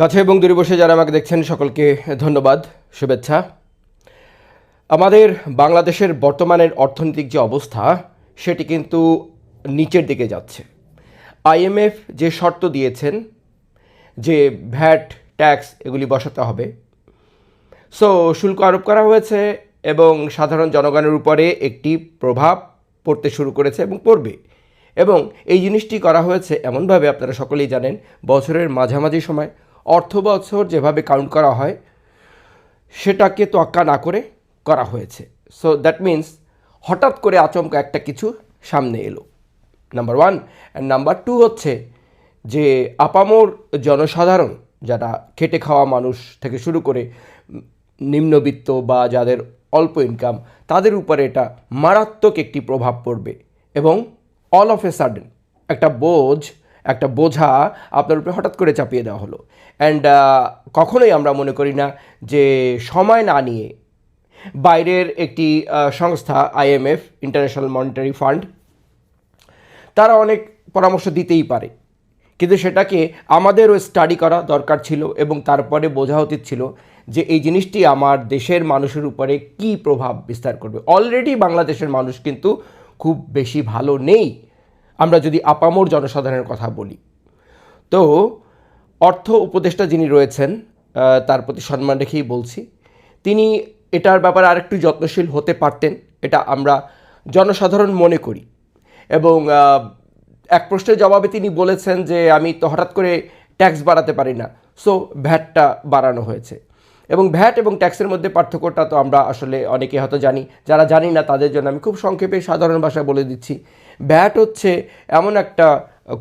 কাছে এবং দূরে বসে যারা আমাকে দেখছেন, সকলকে ধন্যবাদ, শুভেচ্ছা। আমাদের বাংলাদেশের বর্তমানের অর্থনৈতিক যে অবস্থা, সেটি কিন্তু নিচের দিকে যাচ্ছে। আইএমএফ যে শর্ত দিয়েছেন যে ভ্যাট, ট্যাক্স এগুলি বসাতে হবে। সো, শুল্ক আরোপ করা হয়েছে এবং সাধারণ জনগণের উপরে একটি প্রভাব পড়তে শুরু করেছে এবং পড়বে। এবং এই জিনিসটি করা হয়েছে এমনভাবে, আপনারা সকলেই জানেন, বছরের মাঝামাঝি সময়। অর্থ বছর যেভাবে কাউন্ট করা হয়, সেটাকে তোয়াক্কা না করে করা হয়েছে। সো দ্যাট মিন্স হঠাৎ করে আচমকা একটা কিছু সামনে এলো। Number one and number two হচ্ছে যে, আপামোর জনসাধারণ, যারা খেটে খাওয়া মানুষ থেকে শুরু করে নিম্নবিত্ত বা যাদের অল্প ইনকাম তাদের উপরে এটা মারাত্মক একটি প্রভাব পড়বে। এবং অল অফ এ সাডেন একটা বোঝ একটা বোঝা আপনার উপরে হঠাৎ করে চাপিয়ে দেওয়া হলো। অ্যান্ড কখনোই আমরা মনে করি না যে সময় না নিয়ে বাইরের একটি সংস্থা আইএমএফ ইন্টারন্যাশনাল মনিটারি ফান্ড তারা অনেক পরামর্শ দিতেই পারে। কিন্তু সেটাকে আমাদেরও স্টাডি করা দরকার ছিল এবং তারপরে বোঝা উচিত ছিল যে এই জিনিসটি আমার দেশের মানুষের উপরে কী প্রভাব বিস্তার করবে। অলরেডি বাংলাদেশের মানুষ কিন্তু খুব বেশি ভালো নেই। আমরা যদি আপামোর জনসাধারণের কথা বলি, তো অর্থ উপদেষ্টা যিনি রয়েছেন তার প্রতি সম্মান রেখেই বলছি, তিনি এটার ব্যাপারে আরেকটু যত্নশীল হতে পারতেন, এটা আমরা জনসাধারণ মনে করি। এবং এক প্রশ্নের জবাবে তিনি বলেছেন যে আমি তো হঠাৎ করে ট্যাক্স বাড়াতে পারি না, সো ভ্যাটটা বাড়ানো হয়েছে। এবং ভ্যাট এবং ট্যাক্সের মধ্যে পার্থক্যটা তো আমরা আসলে অনেকে হয়তো জানি, যারা জানি না তাদের জন্য আমি খুব সংক্ষেপে সাধারণ ভাষায় বলে দিচ্ছি। ভ্যাট হচ্ছে এমন একটা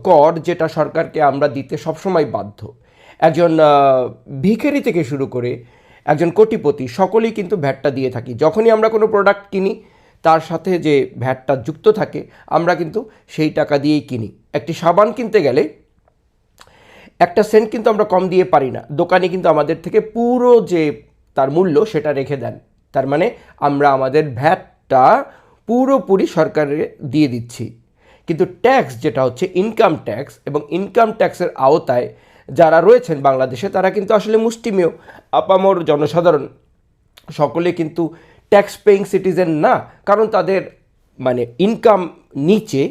কর যেটা সরকারকে আমরা দিতে সবসময় বাধ্য। একজন ভিখারি থেকে শুরু করে একজন কোটিপতি, সকলেই কিন্তু ভ্যাটটা দিয়ে থাকি। যখনই আমরা কোনো প্রোডাক্ট কিনি, তার সাথে যে ভ্যাটটা যুক্ত থাকে, আমরা কিন্তু সেই টাকা দিয়েই কিনি। একটি সাবান কিনতে গেলে একটা সেন্ট কিন্তু আমরা কম দিয়ে পারি না। দোকানে কিন্তু আমাদের থেকে পুরো যে তার মূল্য সেটা রেখে দেন। তার মানে আমরা আমাদের ভ্যাটটা পুরোপুরি সরকারে দিয়ে দিচ্ছি। কিন্তু ট্যাক্স যেটা হচ্ছে ইনকাম ট্যাক্স এবং ইনকাম ট্যাক্সের আওতায় যারা রয়েছেন বাংলাদেশে, তারা কিন্তু আসলে মুষ্টিমেয়, আপামর জনসাধারণ। সকলে কিন্তু ট্যাক্স পেইং সিটিজেন না, কারণ তাদের মানে ইনকাম নিচে,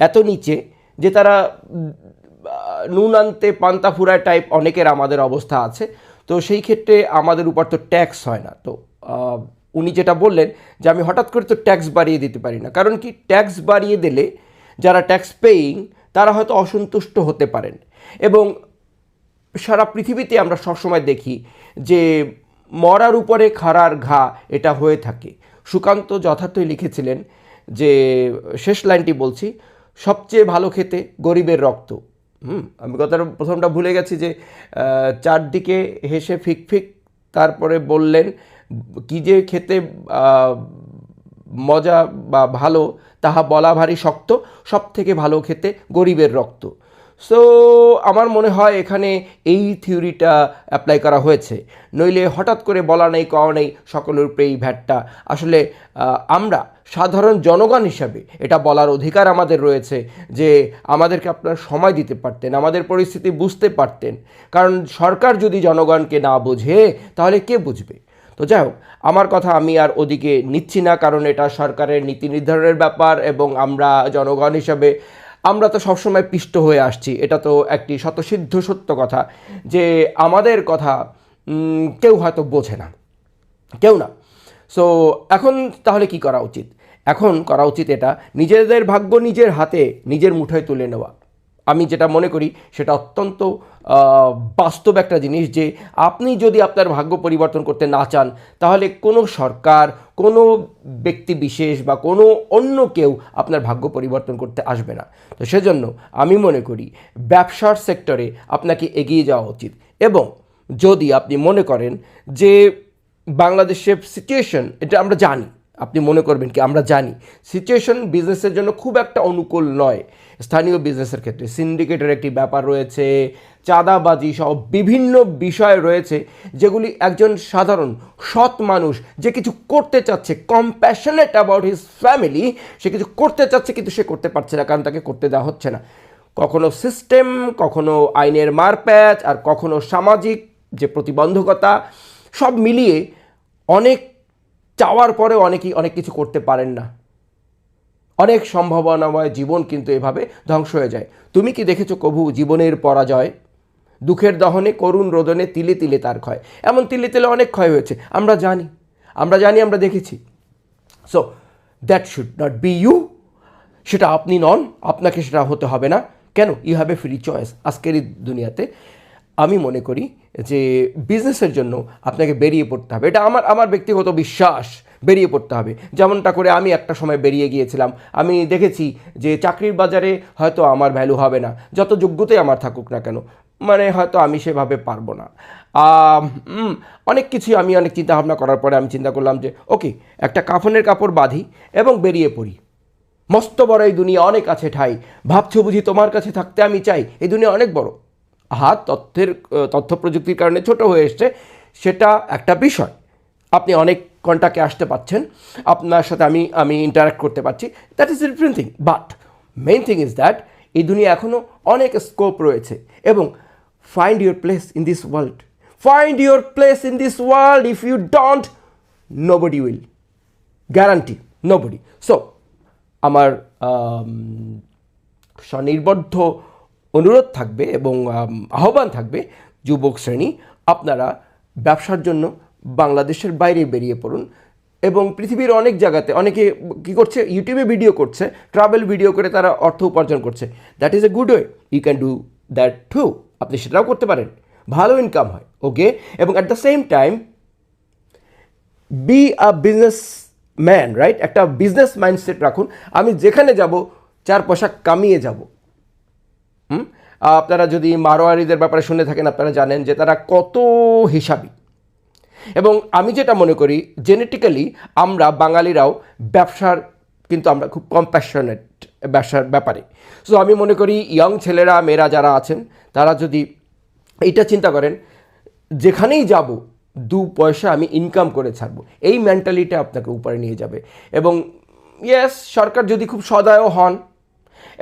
এত নিচে যে তারা নুন আনতে, পান্তা ফুরায় টাইপ অনেকের আমাদের অবস্থা আছে। তো সেই ক্ষেত্রে আমাদের উপর তো ট্যাক্স হয় না। তো উনি যেটা বললেন যে আমি হঠাৎ করে তো ট্যাক্স বাড়িয়ে দিতে পারি না। কারণ কি? ট্যাক্স বাড়িয়ে দিলে যারা ট্যাক্স পেইং, তারা হয়তো অসন্তুষ্ট হতে পারেন। এবং সারা পৃথিবীতে আমরা সবসময় দেখি যে মরার উপরে খাড়ার ঘা, এটা হয়ে থাকে। সুকান্ত যথার্থই লিখেছিলেন যে, শেষ লাইনটি বলছি, সবচেয়ে ভালো খেতে গরিবের রক্ত। হুম, আমি কথাটা প্রথমটা ভুলে গেছি যে চারদিকে হেসে ফিক ফিক, তারপরে বললেন কি যে খেতে মজা বা ভালো, তাহা বলা ভারী শক্ত সব থেকে ভালো খেতে গরিবের রক্ত। সো আমার মনে হয় এখানে এই থিওরিটা অ্যাপ্লাই করা হয়েছে। নইলে হঠাৎ করে বলা নেই, কওয়া নেই, সকলের উপরে এই ভ্যাটটা। আসলে আমরা সাধারণ জনগণ হিসাবে এটা বলার অধিকার আমাদের রয়েছে যে আমাদেরকে আপনার সময় দিতে পারতেন, আমাদের পরিস্থিতি বুঝতে পারতেন। কারণ সরকার যদি জনগণকে না বোঝে, তাহলে কে বুঝবে? তো যাই হোক, আমার কথা আমি আর ওদিকে নিচ্ছি না, কারণ এটা সরকারের নীতি নির্ধারণের ব্যাপার এবং আমরা জনগণ হিসাবে আমরা তো সবসময় পিষ্ট হয়ে আসছি। এটা তো একটি শতসিদ্ধ সত্য কথা যে আমাদের কথা কেউ হয়তো বোঝে না। কেউ না। সো এখন তাহলে কি করা উচিত? এখন করা উচিত এটা, নিজেদের ভাগ্য নিজের হাতে, নিজের মুঠোয় তুলে নেওয়া। আমি যেটা মনে করি, সেটা অত্যন্ত বাস্তব একটা জিনিস যে আপনি যদি আপনার ভাগ্য পরিবর্তন করতে না চান, তাহলে কোনো সরকার, কোনো ব্যক্তি বিশেষ বা কোনো অন্য কেউ আপনার ভাগ্য পরিবর্তন করতে আসবে না। তো সেজন্য আমি মনে করি ব্যবসার সেক্টরে আপনাকে এগিয়ে যাওয়া উচিত। এবং যদি আপনি মনে করেন যে বাংলাদেশের সিচুয়েশন এটা আমরা জানি আপনি মনে করবেন কি, আমরা জানি। সিচুয়েশন বিজনেসের জন্য খুব একটা অনুকূল নয় স্থানীয় বিজনেসের ক্ষেত্রে। সিন্ডিকেটের একটি ব্যাপার রয়েছে, চাঁদাবাজি সহ বিভিন্ন বিষয় রয়েছে, যেগুলি একজন সাধারণ, সৎ মানুষ, যে কিছু করতে চাচ্ছে কম্প্যাশনেট অ্যাবাউট হিজ ফ্যামিলি সে কিছু করতে চাচ্ছে কিন্তু সে করতে পারছে না, কারণ তাকে করতে দেওয়া হচ্ছে না। কখনো সিস্টেম কখনো আইনের মারপ্যাচ, আর কখনো সামাজিক যে প্রতিবন্ধকতা, সব মিলিয়ে অনেক চাওয়ার পরে অনেকেই অনেক কিছু করতে পারেন না। অনেক সম্ভাবনাময় জীবন কিন্তু এভাবে ধ্বংস হয়ে যায়। তুমি কি দেখেছ কভু জীবনের পরাজয়? দুঃখের দহনে করুণ রোদনে তিলে তিলে তার ক্ষয়। এমন তিলে তিলে অনেক ক্ষয় হয়েছে। আমরা জানি। আমরা জানি, আমরা দেখেছি। So that should not be you সেটা আপনি নন। আপনাকে সেটা হতে হবে না। কেন? You have a free choice আজকের এই দুনিয়াতে আমি মনে করি যে বিজনেসের জন্য আপনাকে বেরিয়ে পড়তে হবে। এটা আমার আমার ব্যক্তিগত বিশ্বাস, বেরিয়ে পড়তে হবে। যেমনটা করে আমি একটা সময় বেরিয়ে গিয়েছিলাম। আমি দেখেছি যে চাকরির বাজারে হয়তো আমার ভ্যালু হবে না। যত যোগ্যতাই আমার থাকুক না কেন মানে হয়তো আমি সেভাবে পারব না। অনেক কিছু আমি, অনেক চিন্তা ভাবনা করার পরে আমি চিন্তা করলাম যে, ওকে, একটা কাফনের কাপড় বাঁধি এবং বেরিয়ে পড়ি। মস্ত বড় এই দুনিয়া অনেক আছে ঠাই। ভাবছ বুঝি তোমার কাছে থাকতে আমি চাই? এই দুনিয়া অনেক বড়। হাত তথ্যের তথ্য প্রযুক্তির কারণে ছোট হয়ে এসছে। সেটা একটা বিষয়। আপনি অনেক কন্টাক্টে আসতে পাচ্ছেন। আপনার সাথে আমি আমি ইন্টারাক্ট করতে পারছি। That is different thing but main thing is that এই দুনিয়া এখনও অনেক স্কোপ রয়েছে। এবং find your place in this world find your place in this world if you don't nobody will guarantee nobody so আমার স্বনির্বদ্ধ অনুরোধ থাকবে এবং আহ্বান থাকবে যুবক শ্রেণি, আপনারা ব্যবসার জন্য বাংলাদেশের বাইরে বেরিয়ে পড়ুন এবং পৃথিবীর অনেক জায়গাতে, অনেকে কী করছে ইউটিউবে ভিডিও করছে ট্রাভেল ভিডিও করে তারা অর্থ উপার্জন করছে। That is a good way you can do that too আপনি সেটাও করতে পারেন। ভালো ইনকাম হয় ওকে এবং at the same time be a businessman right একটা বিজনেস মাইন্ডসেট রাখুন। আমি যেখানে যাব, চার পয়সা কামিয়ে যাব। হুম? আপনারা যদি মারোয়ারিদের ব্যাপারে শুনে থাকেন, আপনারা জানেন যে তারা কত হিসাবি। এবং আমি যেটা মনে করি জেনেটিক্যালি আমরা বাঙালিরাও ব্যবসার, কিন্তু আমরা খুব কম্প্যাশনেট ব্যবসার ব্যাপারে। সো আমি মনে করি ইয়ং ছেলেরা, মেয়েরা যারা আছেন, তারা যদি এটা চিন্তা করেন, যেখানেই যাব, দু পয়সা আমি ইনকাম করে ছাড়বো, এই মেন্টালিটি আপনাকে উপরে নিয়ে যাবে। এবং ইয়েস সরকার যদি খুব সদয় হন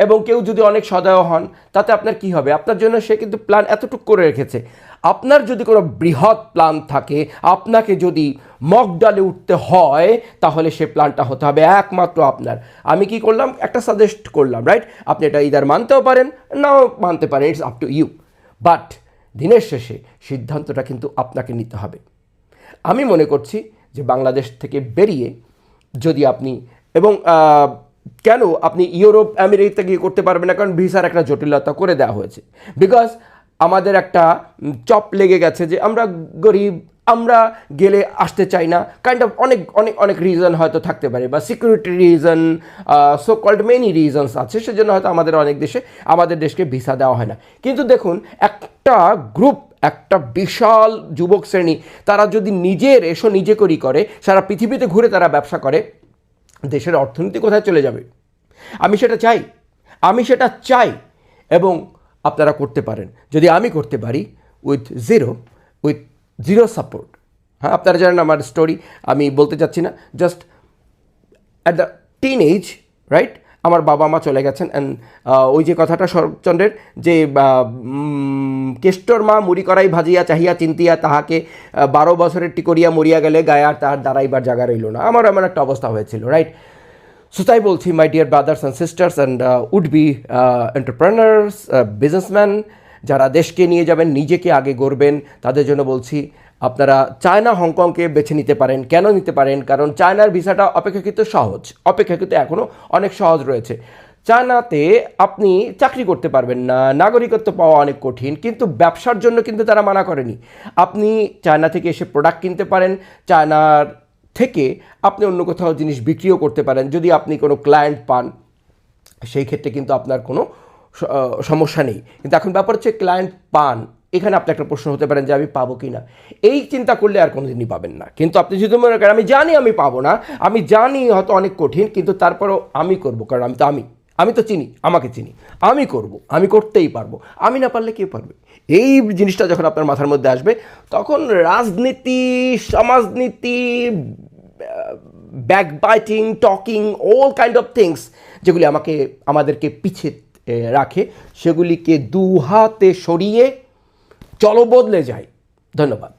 এবং কেউ যদি অনেক সদয় হন, তাতে আপনার কি হবে? আপনার জন্য সে কিন্তু প্ল্যান এতটুকু করে রেখেছে। আপনার যদি কোনো বৃহৎ প্ল্যান থাকে, আপনাকে যদি মক ডালে উঠতে হয়, তাহলে সে প্ল্যানটা হতে হবে একমাত্র আপনার। আমি কি করলাম? একটা সাজেস্ট করলাম রাইট আপনি এটা ইদার মানতেও পারেন, নাও মানতে পারেন it's up to you but দিনের শেষে সিদ্ধান্তটা কিন্তু আপনাকে নিতে হবে। আমি মনে করছি যে বাংলাদেশ থেকে বেরিয়ে যদি আপনি এবং কেন আপনি ইউরোপ, আমেরিকাতে গিয়ে করতে পারবেন না? কারণ ভিসার একটা জটিলতা করে দেওয়া হয়েছে। বিকজ আমাদের একটা চপ লেগে গেছে যে আমরা গরিব, আমরা গেলে আসতে চাই না। কাইন্ড অফ অনেক অনেক অনেক রিজন হয়তো থাকতে পারে। বা security reason so called many reasons আছে। সেজন্য হয়তো আমাদের অনেক দেশে, আমাদের দেশকে ভিসা দেওয়া হয় না। কিন্তু দেখুন, একটা গ্রুপ একটা বিশাল যুবক শ্রেণি, তারা যদি নিজের এসো নিজে করি করে, সারা পৃথিবীতে ঘুরে তারা ব্যবসা করে দেশের অর্থনীতি কোথায় চলে যাবে? আমি সেটা চাই। আমি সেটা চাই এবং আপনারা করতে পারেন। যদি আমি করতে পারি with zero with zero support হ্যাঁ আপনারা জানেন আমার স্টোরি আমি বলতে চাচ্ছি না just at the teenage right আমার বাবা মা চলে গেছেন। অ্যান্ড ওই যে কথাটা শরৎচন্দ্রের যে কেষ্টর মা মুড়ি করাই ভাজিয়া চাহিয়া চিন্তিয়া তাহাকে বারো বছরের টিকরিয়া মরিয়া গেলে গায়ে আর তাহার দাঁড়াইবার জায়গা রইল না। আমার এমন একটা অবস্থা হয়েছিল রাইট সো তাই বলছি my dear brothers and sisters and would be entrepreneurs businessman যারা দেশকে নিয়ে যাবেন, নিজেকে আগে গড়বেন, তাদের জন্য বলছি আপনারা চায়না হংকংকে বেছে নিতে পারেন, কেন নিতে পারেন? কারণ চায়নার ভিসাটা অপেক্ষাকৃত সহজ, অপেক্ষাকৃত এখনও অনেক সহজ রয়েছে। চায়নাতে আপনি চাকরি করতে পারবেন না, নাগরিকত্ব পাওয়া অনেক কঠিন, কিন্তু ব্যবসার জন্য কিন্তু তারা মানা করেনি। আপনি চায়না থেকে এসে প্রোডাক্ট কিনতে পারেন, চায়নার থেকে আপনি অন্য কোথাও জিনিস বিক্রিও করতে পারেন, যদি আপনি কোনো ক্লায়েন্ট পান। সেই ক্ষেত্রে কিন্তু আপনার কোনো সমস্যা নেই। কিন্তু এখন ব্যাপার হচ্ছে ক্লায়েন্ট পান এখানে আপনি একটা প্রশ্ন হতে পারেন যে আমি পাবো কি না এই চিন্তা করলে আর কোনো দিনই পাবেন না। কিন্তু আপনি যদি মনে করেন, আমি জানি আমি পাবো না, আমি জানি হয়তো অনেক কঠিন, কিন্তু তারপরেও আমি করব, কারণ আমি তো আমি। আমি তো চিনি, আমাকে চিনি। আমি করব, আমি করতেই পারব। আমি না পারলে কে পারবে? এই জিনিসটা যখন আপনার মাথার মধ্যে আসবে, তখন রাজনীতি, সমাজনীতি backbiting talking all kind of things যেগুলি আমাকে, আমাদেরকে পিছিয়ে রাখে, সেগুলিকে দু হাতে সরিয়ে চলো বদলে যাই। ধন্যবাদ।